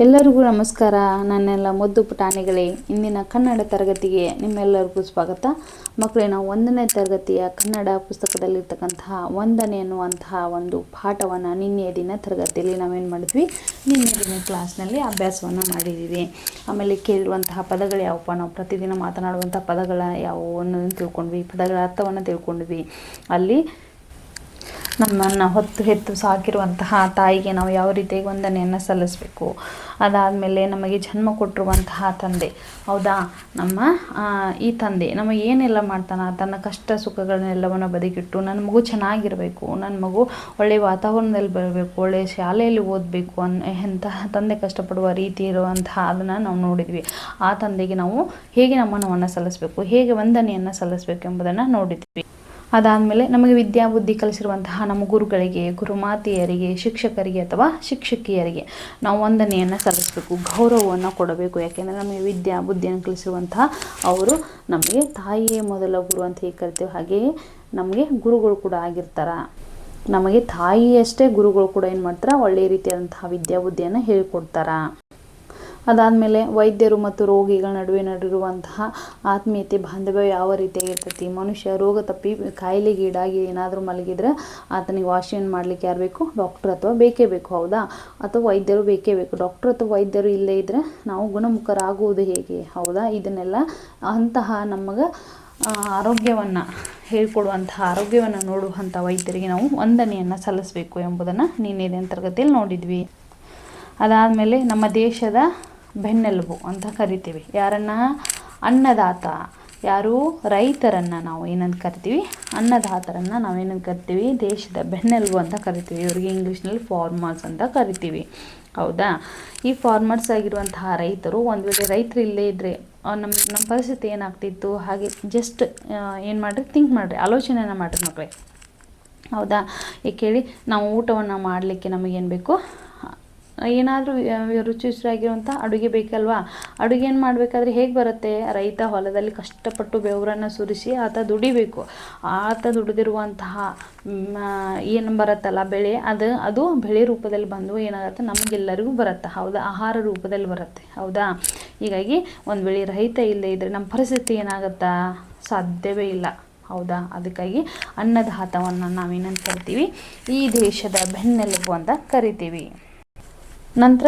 ಎಲ್ಲರಿಗೂ ನಮಸ್ಕಾರ. ನನ್ನೆಲ್ಲ ಮದ್ದು ಪುಟಾಣಿಗಳೇ. ಇಂದಿನ ಕನ್ನಡ ತರಗತಿಗೆ ನಿಮ್ಮೆಲ್ಲರಿಗೂ ಸ್ವಾಗತ. ಮಕ್ಕಳೇ, ನಾವು ಒಂದನೇ ತರಗತಿಯ ಕನ್ನಡ ಪುಸ್ತಕದಲ್ಲಿರ್ತಕ್ಕಂತಹ ವಂದನೆ ಅನ್ನುವಂತಹ ಒಂದು ಪಾಠವನ್ನು ನಿನ್ನೆಯ ದಿನ ತರಗತಿಯಲ್ಲಿ ನಾವೇನು ಮಾಡಿದ್ವಿ? ನಿನ್ನೆ ದಿನ ಕ್ಲಾಸ್ನಲ್ಲಿ ಅಭ್ಯಾಸವನ್ನು ಮಾಡಿದ್ದೀವಿ. ಆಮೇಲೆ ಕೇಳಿರುವಂತಹ ಪದಗಳು ಯಾವಪ್ಪ? ನಾವು ಪ್ರತಿದಿನ ಮಾತನಾಡುವಂಥ ಪದಗಳ ಯಾವುವು? ಅನ್ನೋದನ್ನು ತಿಳ್ಕೊಂಡ್ವಿ. ಪದಗಳ ಅರ್ಥವನ್ನು ತಿಳ್ಕೊಂಡ್ವಿ. ಅಲ್ಲಿ ನಮ್ಮನ್ನು ಹೊತ್ತು ಹೆತ್ತು ಸಾಕಿರುವಂತಹ ತಾಯಿಗೆ ನಾವು ಯಾವ ರೀತಿಯಾಗಿ ವಂದನೆಯನ್ನು ಸಲ್ಲಿಸಬೇಕು. ಅದಾದಮೇಲೆ ನಮಗೆ ಜನ್ಮ ಕೊಟ್ಟಿರುವಂತಹ ತಂದೆ. ಹೌದಾ? ನಮ್ಮ ಈ ತಂದೆ ನಮಗೆ ಏನೆಲ್ಲ ಮಾಡ್ತಾನೆ? ತನ್ನ ಕಷ್ಟ ಸುಖಗಳನ್ನೆಲ್ಲವನ್ನು ಬದಿಗಿಟ್ಟು ನನ್ನ ಮಗು ಚೆನ್ನಾಗಿರಬೇಕು, ನನ್ನ ಮಗು ಒಳ್ಳೆಯ ವಾತಾವರಣದಲ್ಲಿ ಬರಬೇಕು ಒಳ್ಳೆಯ ಶಾಲೆಯಲ್ಲಿ ಓದಬೇಕು ಅನ್, ಎಂತಹ ತಂದೆ ಕಷ್ಟಪಡುವ ರೀತಿ ಇರುವಂತಹ ಅದನ್ನು ನಾವು ನೋಡಿದ್ವಿ. ಆ ತಂದೆಗೆ ನಾವು ಹೇಗೆ ನಮನವನ್ನು ಸಲ್ಲಿಸಬೇಕು, ಹೇಗೆ ವಂದನೆಯನ್ನು ಸಲ್ಲಿಸಬೇಕು ಎಂಬುದನ್ನು ನೋಡಿದ್ವಿ. ಅದಾದಮೇಲೆ ನಮಗೆ ವಿದ್ಯಾ ಬುದ್ಧಿ ಕಲಿಸಿರುವಂತಹ ನಮ್ಮ ಗುರುಗಳಿಗೆ, ಗುರುಮಾತೆಯರಿಗೆ, ಶಿಕ್ಷಕರಿಗೆ ಅಥವಾ ಶಿಕ್ಷಕಿಯರಿಗೆ ನಾವು ವಂದನೆಯನ್ನು ಸಲ್ಲಿಸಬೇಕು, ಗೌರವವನ್ನು ಕೊಡಬೇಕು. ಯಾಕೆಂದರೆ ನಮಗೆ ವಿದ್ಯಾ ಬುದ್ಧಿಯನ್ನು ಕಲಿಸಿರುವಂತಹ ಅವರು ನಮಗೆ ತಾಯಿಯೇ ಮೊದಲ ಗುರು ಅಂತ ಹೇಗೆ ಕರಿತೇವೆ ಹಾಗೆಯೇ ನಮಗೆ ಗುರುಗಳು ಕೂಡ ಆಗಿರ್ತಾರೆ. ನಮಗೆ ತಾಯಿಯಷ್ಟೇ ಗುರುಗಳು ಕೂಡ ಏನು ಮಾಡ್ತಾರೆ? ಒಳ್ಳೆಯ ರೀತಿಯಾದಂತಹ ವಿದ್ಯಾಬುದ್ಧಿಯನ್ನು ಹೇಳಿಕೊಡ್ತಾರೆ. ಅದಾದಮೇಲೆ ವೈದ್ಯರು ಮತ್ತು ರೋಗಿಗಳ ನಡುವೆ ನಡೆದಿರುವಂತಹ ಆತ್ಮೀಯತೆ, ಬಾಂಧವ್ಯ ಯಾವ ರೀತಿಯಾಗಿರ್ತೈತಿ ಮನುಷ್ಯ ರೋಗ ತಪ್ಪಿ ಕಾಯಿಲೆಗೀಡಾಗಿ ಏನಾದರೂ ಮಲಗಿದ್ರೆ ಆತನಿಗೆ ವಾಶಿಯನ್ನು ಮಾಡಲಿಕ್ಕೆ ಯಾರು ಬೇಕು? ಡಾಕ್ಟ್ರ್ ಅಥವಾ ಬೇಕೇ ಬೇಕು, ಹೌದಾ? ಅಥವಾ ವೈದ್ಯರು ಬೇಕೇ ಬೇಕು? ಡಾಕ್ಟ್ರ್ ಅಥವಾ ವೈದ್ಯರು ಇಲ್ಲೇ ಇದ್ದರೆ ನಾವು ಗುಣಮುಖರಾಗುವುದು ಹೇಗೆ? ಹೌದಾ? ಇದನ್ನೆಲ್ಲ ಅಂತಹ ನಮಗೆ ಆರೋಗ್ಯವನ್ನು ಹೇಳ್ಕೊಡುವಂತಹ, ಆರೋಗ್ಯವನ್ನು ನೋಡುವಂಥ ವೈದ್ಯರಿಗೆ ನಾವು ವಂದನೆಯನ್ನು ಸಲ್ಲಿಸಬೇಕು ಎಂಬುದನ್ನು ನಿನ್ನೆ ತರಗತಿಯಲ್ಲಿ ನೋಡಿದ್ವಿ. ಅದಾದಮೇಲೆ ನಮ್ಮ ದೇಶದ ಬೆನ್ನೆಲುಬು ಅಂತ ಕರಿತೀವಿ. ಯಾರನ್ನ? ಅನ್ನದಾತ. ಯಾರು? ರೈತರನ್ನು ನಾವು ಏನಂತ ಕರಿತೀವಿ? ಅನ್ನದಾತರನ್ನು ನಾವೇನಂತ ಕರಿತೀವಿ? ದೇಶದ ಬೆನ್ನೆಲುಬು ಅಂತ ಕರಿತೀವಿ. ಇವರಿಗೆ ಇಂಗ್ಲೀಷ್ನಲ್ಲಿ ಫಾರ್ಮರ್ಸ್ ಅಂತ ಕರಿತೀವಿ. ಹೌದಾ? ಈ ಫಾರ್ಮರ್ಸ್ ಆಗಿರುವಂತಹ ರೈತರು ಒಂದು ವೇಳೆ ರೈತರು ಇಲ್ಲೇ ಇದ್ದರೆ ನಮ್ಮ ನಮ್ಮ ಪರಿಸ್ಥಿತಿ ಏನಾಗ್ತಿತ್ತು? ಹಾಗೆ ಜಸ್ಟ್ ಏನು ಮಾಡಿರಿ? ಥಿಂಕ್ ಮಾಡಿರಿ. ಆಲೋಚನೆಯನ್ನು ಮಾಡಿರಿ ಮಕ್ಕಳೇ ಹೌದಾ? ಏಕೇಳಿ ಕೇಳಿ, ನಾವು ಊಟವನ್ನು ಮಾಡಲಿಕ್ಕೆ ನಮಗೇನು ಬೇಕು? ಏನಾದರೂ ರುಚಿ ರುಚಿಯಾಗಿರುವಂಥ ಅಡುಗೆ ಬೇಕಲ್ವಾ? ಅಡುಗೆ ಏನು ಮಾಡಬೇಕಾದ್ರೆ ಹೇಗೆ ಬರುತ್ತೆ? ರೈತ ಹೊಲದಲ್ಲಿ ಕಷ್ಟಪಟ್ಟು ಬೆವರನ್ನು ಸುರಿಸಿ ಆತ ದುಡಿಬೇಕು. ಆತ ದುಡಿದಿರುವಂತಹ ಏನು ಬರುತ್ತಲ್ಲ ಬೆಳೆ, ಅದು ಅದು ಬೆಳೆ ರೂಪದಲ್ಲಿ ಬಂದು ಏನಾಗುತ್ತೆ? ನಮಗೆಲ್ಲರಿಗೂ ಬರುತ್ತೆ. ಹೌದಾ? ಆಹಾರ ರೂಪದಲ್ಲಿ ಬರುತ್ತೆ. ಹೌದಾ? ಹೀಗಾಗಿ ಒಂದು ವೇಳೆ ರೈತ ಇಲ್ಲದೆ ಇದ್ದರೆ ನಮ್ಮ ಪರಿಸ್ಥಿತಿ ಏನಾಗುತ್ತಾ? ಸಾಧ್ಯವೇ ಇಲ್ಲ. ಹೌದಾ? ಅದಕ್ಕಾಗಿ ಅನ್ನದಾತವನ್ನು ನಾವೇನಂತ ಕರಿತೀವಿ ಈ ದೇಶದ ಬೆನ್ನೆಲುಬು ಅಂತ ಕರಿತೀವಿ. ನಂತರ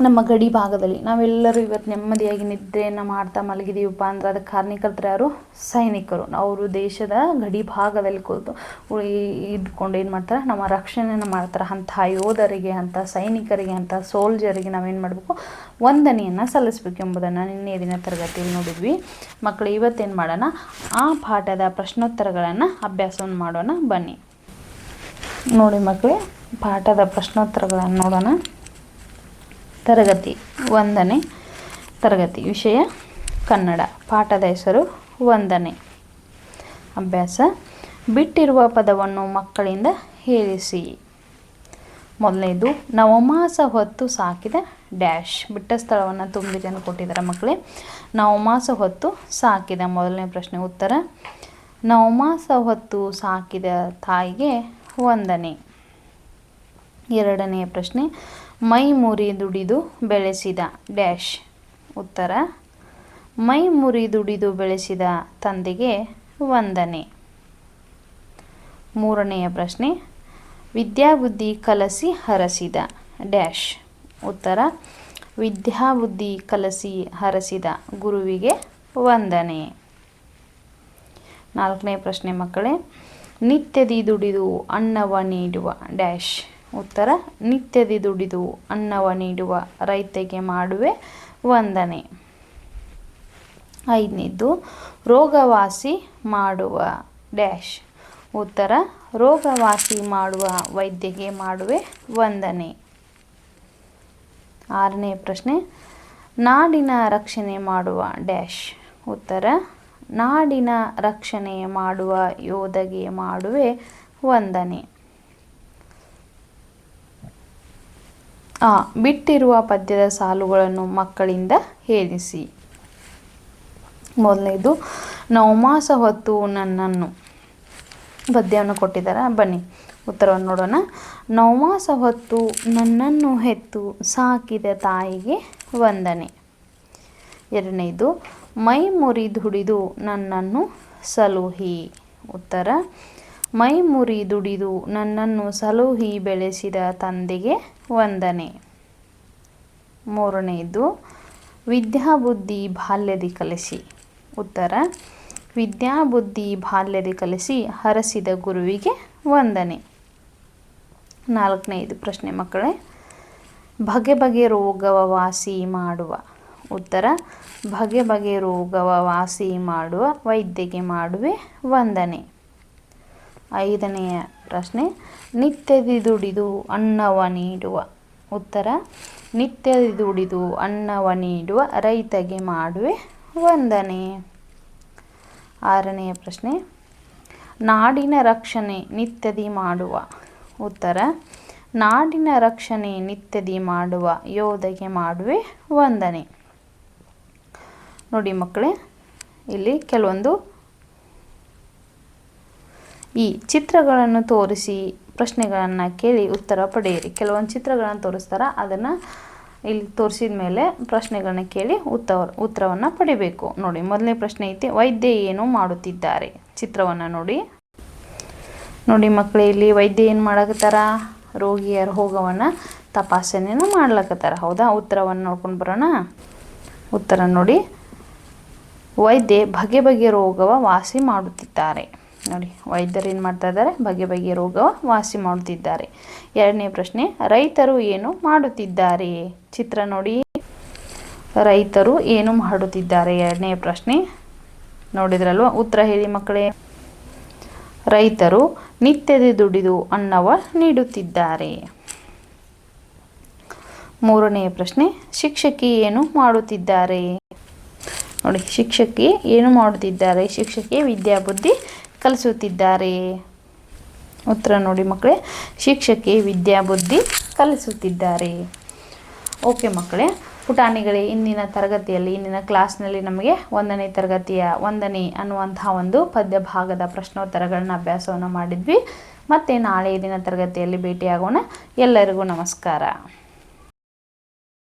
ನಮ್ಮ ಗಡಿ ಭಾಗದಲ್ಲಿ ನಾವೆಲ್ಲರೂ ಇವತ್ತು ನೆಮ್ಮದಿಯಾಗಿ ನಿದ್ರೆಯನ್ನು ಮಾಡ್ತಾ ಮಲಗಿದೀವಪ್ಪ ಅಂದ್ರೆ ಅದಕ್ಕೆ ಕಾರಣೀಕರ್ತರು ಯಾರು? ಸೈನಿಕರು. ಅವರು ದೇಶದ ಗಡಿ ಭಾಗದಲ್ಲಿ ಕೂತು ಇದ್ಕೊಂಡು ಏನು ಮಾಡ್ತಾರೆ? ನಮ್ಮ ರಕ್ಷಣೆಯನ್ನು ಮಾಡ್ತಾರೆ. ಅಂಥ ಯೋಧರಿಗೆ, ಅಂಥ ಸೈನಿಕರಿಗೆ, ಅಂಥ ಸೋಲ್ಜರಿಗೆ ನಾವೇನು ಮಾಡಬೇಕು? ವಂದನೆಯನ್ನು ಸಲ್ಲಿಸಬೇಕು ಎಂಬುದನ್ನು ನಿನ್ನೆ ದಿನ ತರಗತಿಯಲ್ಲಿ ನೋಡಿದ್ವಿ. ಮಕ್ಕಳು ಇವತ್ತೇನು ಮಾಡೋಣ? ಆ ಪಾಠದ ಪ್ರಶ್ನೋತ್ತರಗಳನ್ನು, ಅಭ್ಯಾಸವನ್ನು ಮಾಡೋಣ. ಬನ್ನಿ. ನೋಡಿ ಮಕ್ಕಳೇ ಪಾಠದ ಪ್ರಶ್ನೋತ್ತರಗಳನ್ನು ನೋಡೋಣ. ತರಗತಿ ಒಂದನೇ ತರಗತಿ ವಿಷಯ, ಕನ್ನಡ. ಪಾಠದ ಹೆಸರು ಒಂದನೇ. ಅಭ್ಯಾಸ, ಬಿಟ್ಟಿರುವ ಪದವನ್ನು ಮಕ್ಕಳಿಂದ ಹೇಳಿಸಿ. ಮೊದಲನೇದು, ನವಮಾಸ ಹೊತ್ತು ಸಾಕಿದ ಡ್ಯಾಶ್. ಬಿಟ್ಟ ಸ್ಥಳವನ್ನು ತುಂಬಿದೆ ಅಂತ ಕೊಟ್ಟಿದ್ದಾರೆ ಮಕ್ಕಳೇ ನವಮಾಸ ಹೊತ್ತು ಸಾಕಿದ ಮೊದಲನೇ ಪ್ರಶ್ನೆ ಉತ್ತರ. ನವಮಾಸ ಹೊತ್ತು ಸಾಕಿದ ತಾಯಿಗೆ ವಂದನೆ ಎರಡನೆಯ ಪ್ರಶ್ನೆ, ಮೈ ಮುರಿ ದುಡಿದು ಬೆಳೆಸಿದ ಡ್ಯಾಶ್, ಉತ್ತರ, ಮೈ ಮುರಿ ದುಡಿದು ಬೆಳೆಸಿದ ತಂದೆಗೆ ವಂದನೆ ಮೂರನೆಯ ಪ್ರಶ್ನೆ, ವಿದ್ಯಾಬುದ್ಧಿ ಕಲಸಿ ಹರಸಿದ ಡ್ಯಾಶ್, ಉತ್ತರ, ವಿದ್ಯಾಬುದ್ಧಿ ಕಲಸಿ ಹರಸಿದ ಗುರುವಿಗೆ ವಂದನೆ ನಾಲ್ಕನೇ ಪ್ರಶ್ನೆ ಮಕ್ಕಳೇ ನಿತ್ಯದಿ ದುಡಿದು ಅನ್ನವ ನೀಡುವ ಡ್ಯಾಶ್. ಉತ್ತರ, ನಿತ್ಯದಿ ದುಡಿದು ಅನ್ನವ ನೀಡುವ ರೈತಗೆ ಮಾಡುವೆ ವಂದನೆ. ಐದನೇದು, ರೋಗವಾಸಿ ಮಾಡುವ ಡ್ಯಾಶ್. ಉತ್ತರ, ರೋಗವಾಸಿ ಮಾಡುವ ವೈದ್ಯಗೆ ಮಾಡುವೆ ವಂದನೆ. ಆರನೇ ಪ್ರಶ್ನೆ, ನಾಡಿನ ರಕ್ಷಣೆ ಮಾಡುವ ಡ್ಯಾಶ್. ಉತ್ತರ ನಾಡಿನ ರಕ್ಷಣೆ ಮಾಡುವ ಯೋಧಗೆ ಮಾಡುವೆ ವಂದನೆ. ಆ, ಬಿಟ್ಟಿರುವ ಪದ್ಯದ ಸಾಲುಗಳನ್ನು ಮಕ್ಕಳಿಂದ ಹೇಳಿಸಿ. ಮೊದಲನೇದು ನವಮಾಸ ಹೊತ್ತು ನನ್ನನ್ನು ಪದ್ಯವನ್ನು ಕೊಟ್ಟಿದ್ದಾರೆ. ಬನ್ನಿ, ಉತ್ತರವನ್ನು ನೋಡೋಣ. ನವಮಾಸ ಹೊತ್ತು ನನ್ನನ್ನು ಹೆತ್ತು ಸಾಕಿದ ತಾಯಿಗೆ ವಂದನೆ. ಎರಡನೇದು ಮೈ ಮುರಿದುಡಿದು ನನ್ನನ್ನು ಸಲುಹಿ. ಉತ್ತರ ಮೈ ಮುರಿದುಡಿದು ನನ್ನನ್ನು ಸಲುಹಿ ಬೆಳೆಸಿದ ತಂದೆಗೆ ವಂದನೆ. ಮೂರನೆಯದು ವಿದ್ಯಾಬುದ್ಧಿ ಬಾಲ್ಯದಿ ಕಲಿಸಿ. ಉತ್ತರ, ವಿದ್ಯಾಬುದ್ಧಿ ಬಾಲ್ಯದಿ ಕಲಿಸಿ ಹರಸಿದ ಗುರುವಿಗೆ ವಂದನೆ. ನಾಲ್ಕನೆಯದು ಪ್ರಶ್ನೆ, ಮಕ್ಕಳೇ, ಬಗೆ ಬಗೆ ರೋಗವ ವಾಸಿ ಮಾಡುವ. ಉತ್ತರ, ಬಗೆ ಬಗೆ ರೋಗವ ವಾಸಿ ಮಾಡುವ ವೈದ್ಯಗೆ ಮಾಡುವೆ ವಂದನೆ. ಐದನೆಯ ಪ್ರಶ್ನೆ ನಿತ್ಯದಿ ದುಡಿದು ಅನ್ನವ ನೀಡುವ? ಉತ್ತರ ನಿತ್ಯದಿ ದುಡಿದು ಅನ್ನವ ನೀಡುವ ರೈತಗೆ ಮಾಡುವೆ ವಂದನೆ. ಆರನೆಯ ಪ್ರಶ್ನೆ, ನಾಡಿನ ರಕ್ಷಣೆ ನಿತ್ಯದಿ ಮಾಡುವ? ಉತ್ತರ, ನಾಡಿನ ರಕ್ಷಣೆ ನಿತ್ಯದಿ ಮಾಡುವ ಯೋಧಗೆ ಮಾಡುವೆ ವಂದನೆ. ನೋಡಿ ಮಕ್ಕಳೇ, ಇಲ್ಲಿ ಕೆಲವೊಂದು ಈ ಚಿತ್ರಗಳನ್ನು ತೋರಿಸಿ, ಪ್ರಶ್ನೆಗಳನ್ನು ಕೇಳಿ ಉತ್ತರ ಪಡೆಯಿರಿ. ಕೆಲವೊಂದು ಚಿತ್ರಗಳನ್ನು ತೋರಿಸ್ತಾರೆ, ಅದನ್ನು ಇಲ್ಲಿ ತೋರಿಸಿದ ಮೇಲೆ ಪ್ರಶ್ನೆಗಳನ್ನ ಕೇಳಿ ಉತ್ತರ ಉತ್ತರವನ್ನು ಪಡಿಬೇಕು. ನೋಡಿ, ಮೊದಲನೇ ಪ್ರಶ್ನೆ ಐತಿ, ವೈದ್ಯ ಏನು ಮಾಡುತ್ತಿದ್ದಾರೆ? ಚಿತ್ರವನ್ನು ನೋಡಿ. ನೋಡಿ ಮಕ್ಕಳು, ಇಲ್ಲಿ ವೈದ್ಯ ಏನು ಮಾಡಕತ್ತಾರ? ರೋಗಿಯರ ರೋಗವನ್ನು ತಪಾಸಣೆಯನ್ನು ಮಾಡ್ಲಕತ್ತಾರ. ಹೌದಾ? ಉತ್ತರವನ್ನು ನೋಡ್ಕೊಂಡು ಬರೋಣ. ಉತ್ತರ ನೋಡಿ. ವೈದ್ಯ ಬಗೆ ಬಗೆ ರೋಗವ ವಾಸಿ ಮಾಡುತ್ತಿದ್ದಾರೆ. ನೋಡಿ, ವೈದ್ಯರು ಏನು ಮಾಡ್ತಾ ಇದ್ದಾರೆ? ಬಗೆ ಬಗೆ ರೋಗವ ವಾಸಿ ಮಾಡುತ್ತಿದ್ದಾರೆ. ಎರಡನೇ ಪ್ರಶ್ನೆ, ರೈತರು ಏನು ಮಾಡುತ್ತಿದ್ದಾರೆ? ಚಿತ್ರ ನೋಡಿ. ರೈತರು ಏನು ಮಾಡುತ್ತಿದ್ದಾರೆ? ಎರಡನೇ ಪ್ರಶ್ನೆ, ನೋಡಿದ್ರಲ್ವ? ಉತ್ತರ ಹೇಳಿ ಮಕ್ಕಳೇ. ರೈತರು ನಿತ್ಯದ ದುಡಿದು ಅನ್ನವ ನೀಡುತ್ತಿದ್ದಾರೆ. ಮೂರನೇ ಪ್ರಶ್ನೆ, ಶಿಕ್ಷಕಿ ಏನು ಮಾಡುತ್ತಿದ್ದಾರೆ? ನೋಡಿ, ಶಿಕ್ಷಕಿ ಏನು ಮಾಡುತ್ತಿದ್ದಾರೆ? ಶಿಕ್ಷಕಿ ವಿದ್ಯಾಬುದ್ಧಿ ಕಲಿಸುತ್ತಿದ್ದಾರೆ. ಉತ್ತರ ನೋಡಿ ಮಕ್ಕಳೇ, ಶಿಕ್ಷಕಿ ವಿದ್ಯಾಬುದ್ಧಿ ಕಲಿಸುತ್ತಿದ್ದಾರೆ. ಓಕೆ ಮಕ್ಕಳೇ, ಪುಟಾಣಿಗಳೇ, ಇಂದಿನ ತರಗತಿಯಲ್ಲಿ, ಇಂದಿನ ಕ್ಲಾಸ್ನಲ್ಲಿ ನಮಗೆ ಒಂದನೇ ತರಗತಿಯ ಒಂದನೇ ಅನ್ನುವಂತಹ ಒಂದು ಪದ್ಯ ಭಾಗದ ಪ್ರಶ್ನೋತ್ತರಗಳನ್ನ ಅಭ್ಯಾಸವನ್ನು ಮಾಡಿದ್ವಿ. ಮತ್ತು ನಾಳೆ ದಿನ ತರಗತಿಯಲ್ಲಿ ಭೇಟಿಯಾಗೋಣ. ಎಲ್ಲರಿಗೂ ನಮಸ್ಕಾರ.